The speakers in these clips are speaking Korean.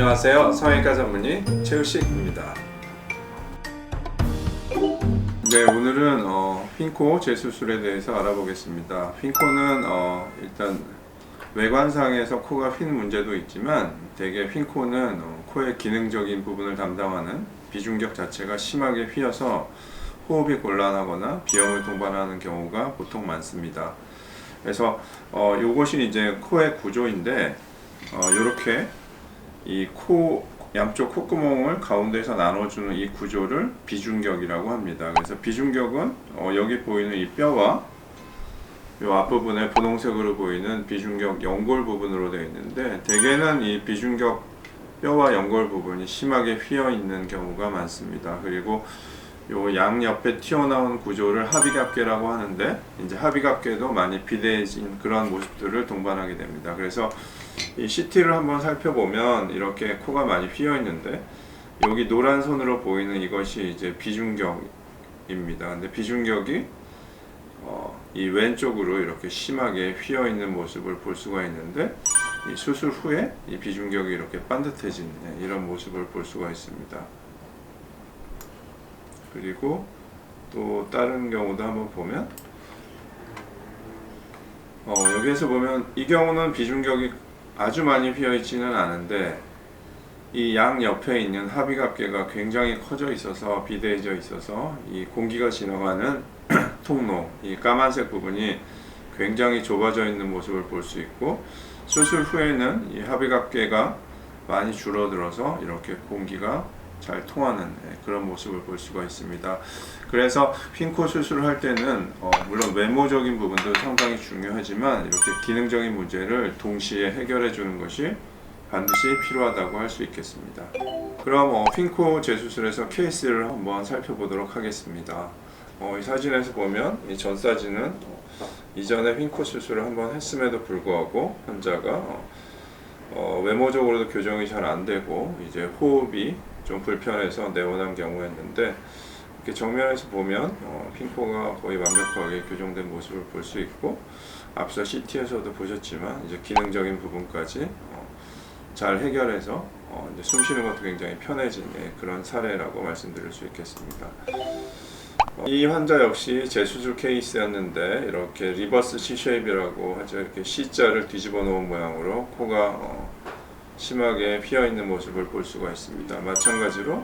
안녕하세요. 성형외과 전문의 최우식입니다. 네, 오늘은 어, 핀코 재수술에 대해서 알아보겠습니다. 핀코는 어, 일단 외관상에서 코가 휜 문제도 있지만 대개 핀코는 어, 코의 기능적인 부분을 담당하는 비중격 자체가 심하게 휘어서 호흡이 곤란하거나 비염을 동반하는 경우가 보통 많습니다. 그래서 어, 요것이 이제 코의 구조인데 이렇게 이 코 양쪽 콧구멍을 가운데서 나눠주는 이 구조를 비중격이라고 합니다. 그래서 비중격은 어, 여기 보이는 이 뼈와 이 앞부분에 분홍색으로 보이는 비중격 연골 부분으로 되어 있는데 대개는 이 비중격 뼈와 연골 부분이 심하게 휘어 있는 경우가 많습니다. 그리고 요 양 옆에 튀어나온 구조를 합의갑계라고 하는데 이제 합의갑계도 많이 비대해진 그런 모습들을 동반하게 됩니다. 그래서 이 CT를 한번 살펴보면 이렇게 코가 많이 휘어 있는데 여기 노란 선으로 보이는 이것이 이제 비중격입니다. 근데 비중격이 어, 이 왼쪽으로 이렇게 심하게 휘어 있는 모습을 볼 수가 있는데 이 수술 후에 이 비중격이 이렇게 반듯해진 네, 이런 모습을 볼 수가 있습니다. 그리고 또 다른 경우도 한번 보면 어, 여기에서 보면 이 경우는 비중격이 아주 많이 휘어 있지는 않은데 이 양 옆에 있는 합의갑계가 굉장히 커져 있어서 비대해져 있어서 이 공기가 지나가는 통로 이 까만색 부분이 굉장히 좁아져 있는 모습을 볼 수 있고 수술 후에는 이 합의갑계가 많이 줄어들어서 이렇게 공기가 잘 통하는 예, 그런 모습을 볼 수가 있습니다. 그래서 핀코 수술을 할 때는 어, 물론 외모적인 부분도 상당히 중요하지만 이렇게 기능적인 문제를 동시에 해결해 주는 것이 반드시 필요하다고 할 수 있겠습니다. 그럼 어, 핀코 재수술에서 케이스를 한번 살펴보도록 하겠습니다. 어, 이 사진에서 보면 이 전 사진은 어, 이전에 핀코 수술을 한번 했음에도 불구하고 환자가 어, 어, 외모적으로도 교정이 잘 안 되고 이제 호흡이 좀 불편해서 내원한 경우였는데 이렇게 정면에서 보면 어, 핀코가 거의 완벽하게 교정된 모습을 볼 수 있고 앞서 CT에서도 보셨지만 이제 기능적인 부분까지 어, 잘 해결해서 어, 이제 숨 쉬는 것도 굉장히 편해진 예, 그런 사례라고 말씀드릴 수 있겠습니다. 어, 이 환자 역시 재수술 케이스였는데 이렇게 리버스 C 쉐입이라고 하죠. 이렇게 C자를 뒤집어 놓은 모양으로 코가 어, 심하게 휘어 있는 모습을 볼 수가 있습니다. 마찬가지로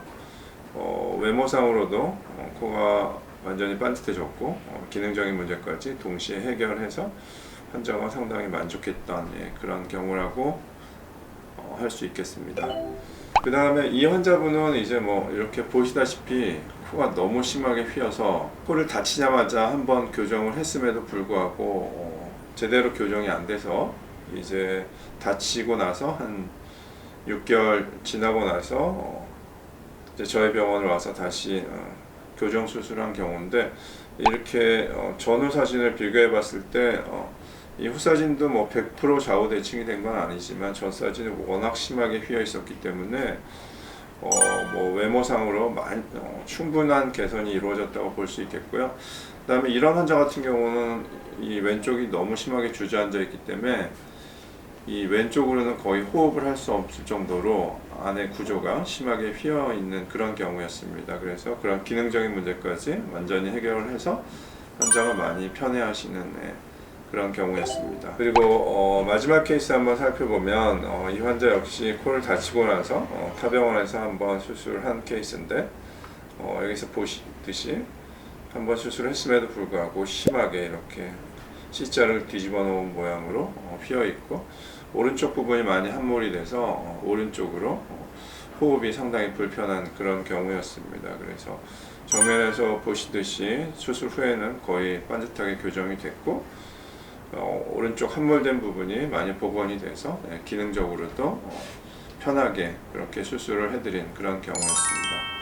어, 외모상으로도 어, 코가 완전히 반듯해졌고 어, 기능적인 문제까지 동시에 해결해서 환자가 상당히 만족했던 예, 그런 경우라고 어, 할수 있겠습니다. 그 다음에 이 환자분은 이제 뭐 이렇게 보시다시피 코가 너무 심하게 휘어서 코를 다치자마자 한번 교정을 했음에도 불구하고 어, 제대로 교정이 안 돼서 이제 다치고 나서 한 6개월 지나고 나서 어, 이제 저희 병원을 와서 다시 어, 교정 수술한 경우인데 이렇게 어, 전후 사진을 비교해 봤을 때 어, 이 후사진도 뭐 100% 좌우 대칭이 된 건 아니지만 전 사진은 워낙 심하게 휘어 있었기 때문에 어, 뭐 외모상으로 많이, 어, 충분한 개선이 이루어졌다고 볼 수 있겠고요. 그다음에 이런 환자 같은 경우는 이 왼쪽이 너무 심하게 주저앉아 있기 때문에 이 왼쪽으로는 거의 호흡을 할 수 없을 정도로 안의 구조가 심하게 휘어 있는 그런 경우였습니다. 그래서 그런 기능적인 문제까지 완전히 해결을 해서 환자가 많이 편해하시는 네, 그런 경우였습니다. 그리고 어, 마지막 케이스 한번 살펴보면 어, 이 환자 역시 코를 다치고 나서 어, 타병원에서 한번 수술한 케이스인데 어, 여기서 보시듯이 한번 수술했음에도 불구하고 심하게 이렇게 C자를 뒤집어 놓은 모양으로 어, 휘어 있고 오른쪽 부분이 많이 함몰이 돼서 어, 오른쪽으로 어, 호흡이 상당히 불편한 그런 경우였습니다. 그래서 정면에서 보시듯이 수술 후에는 거의 반듯하게 교정이 됐고 어, 오른쪽 함몰된 부분이 많이 복원이 돼서 네, 기능적으로도 어, 편하게 그렇게 수술을 해드린 그런 경우였습니다.